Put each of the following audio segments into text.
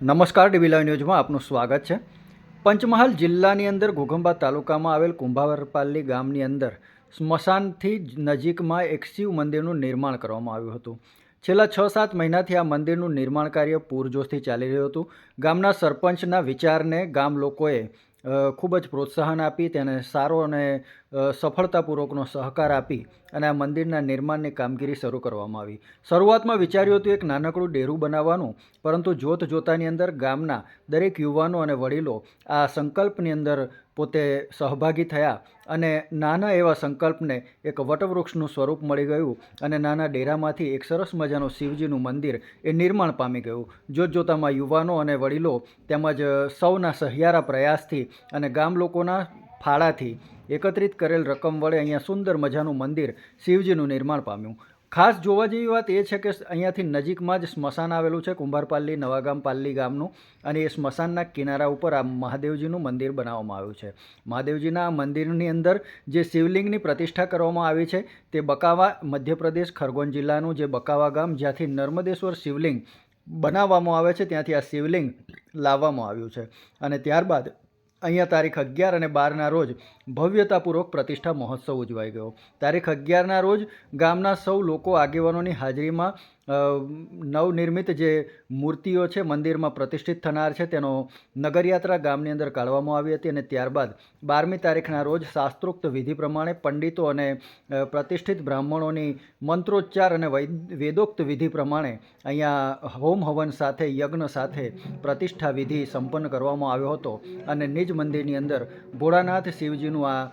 નમસ્કાર ડીવી લાઈવ ન્યૂઝમાં આપનું સ્વાગત છે. પંચમહાલ જિલ્લાની અંદર ઘોઘંબા તાલુકામાં આવેલ કુંભાવરપાલ્લી ગામની અંદર સ્મશાનથી નજીકમાં એક શિવ મંદિરનું નિર્માણ કરવામાં આવ્યું હતું. છેલ્લા છ સાત મહિનાથી આ મંદિરનું નિર્માણ કાર્ય પૂરજોશથી ચાલી રહ્યું હતું. ગામના સરપંચના વિચારને ગામ લોકોએ ખૂબ જ પ્રોત્સાહન આપી તેને સારો અને સફળતાપૂર્વકનો સહકાર આપી અને આ મંદિરના નિર્માણની કામગીરી શરૂ કરવામાં આવી. શરૂઆતમાં વિચાર્યું હતું એક નાનકડું ડેરું બનાવવાનું, પરંતુ જોત જોતાની અંદર ગામના દરેક યુવાનો અને વડીલો આ સંકલ્પની અંદર પોતે સહભાગી થયા અને નાના એવા સંકલ્પને એક વટવૃક્ષનું સ્વરૂપ મળી ગયું અને નાના ડેરામાંથી એક સરસ મજાનું શિવજીનું મંદિર એ નિર્માણ પામી ગયું. જોત જોતામાં યુવાનો અને વડીલો તેમજ સૌના સહિયારા પ્રયાસથી અને ગામ લોકોના ફાળાથી એકત્રિત કરેલ રકમ વડે અહીંયા સુંદર મજાનું મંદિર શિવજીનું નિર્માણ પામ્યું. ખાસ જોવા જેવી વાત એ છે કે અહીંયાથી નજીકમાં જ સ્મશાન આવેલું છે, કુંભારપાલ્લી, નવાગામ, પાલ્લી ગામનું. અને એ સ્મશાનના કિનારા ઉપર આ મહાદેવજીનું મંદિર બનાવવામાં આવ્યું છે. મહાદેવજીના મંદિરની અંદર જે શિવલિંગની પ્રતિષ્ઠા કરવામાં આવી છે તે બકાવા મધ્યપ્રદેશ, ખરગોન જિલ્લાનું જે બકાવા ગામ, જ્યાંથી નર્મદેશ્વર શિવલિંગ બનાવવામાં આવે છે, ત્યાંથી આ શિવલિંગ લાવવામાં આવ્યું છે. અને ત્યારબાદ અહીંયા તારીખ અગિયાર અને બારના રોજ ભવ્યતાપૂર્વક પ્રતિષ્ઠા મહોત્સવ ઉજવાઈ ગયો. તારીખ અગિયારના રોજ ગામના સૌ લોકો આગેવાનોની હાજરીમાં નવનિર્મિત જે મૂર્તિઓ છે, મંદિરમાં પ્રતિષ્ઠિત થનાર છે, તેનો નગરયાત્રા ગામની અંદર કાઢવામાં આવી હતી અને ત્યારબાદ બારમી તારીખના રોજ શાસ્ત્રોક્ત વિધિ પ્રમાણે પંડિતો અને પ્રતિષ્ઠિત બ્રાહ્મણોની મંત્રોચ્ચાર અને વૈદ- વેદોક્ત વિધિ પ્રમાણે અહીંયા હોમ હવન સાથે, યજ્ઞ સાથે પ્રતિષ્ઠા વિધિ સંપન્ન કરવામાં આવ્યો હતો અને નિજ મંદિરની અંદર ભોળાનાથ શિવજીનું આ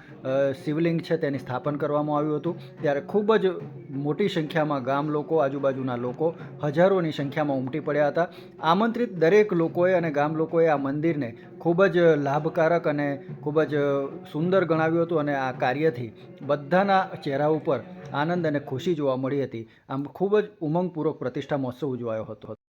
શિવલિંગ છે, તેની સ્થાપન કરવામાં આવ્યું હતું. ત્યારે ખૂબ જ મોટી સંખ્યામાં ગામ લોકો આજુબાજુના લોકો હજારોની સંખ્યામાં ઉમટી પડ્યા હતા. આમંત્રિત દરેક લોકોએ અને ગામ લોકોએ આ મંદિરને ખૂબ જ લાભકારક અને ખૂબ જ સુંદર ગણાવ્યું હતું અને આ કાર્યથી બધાના ચહેરા ઉપર આનંદ અને ખુશી જોવા મળી હતી. આમ ખૂબ જ ઉમંગપૂર્વક પ્રતિષ્ઠા મહોત્સવ ઉજવાયો હતો.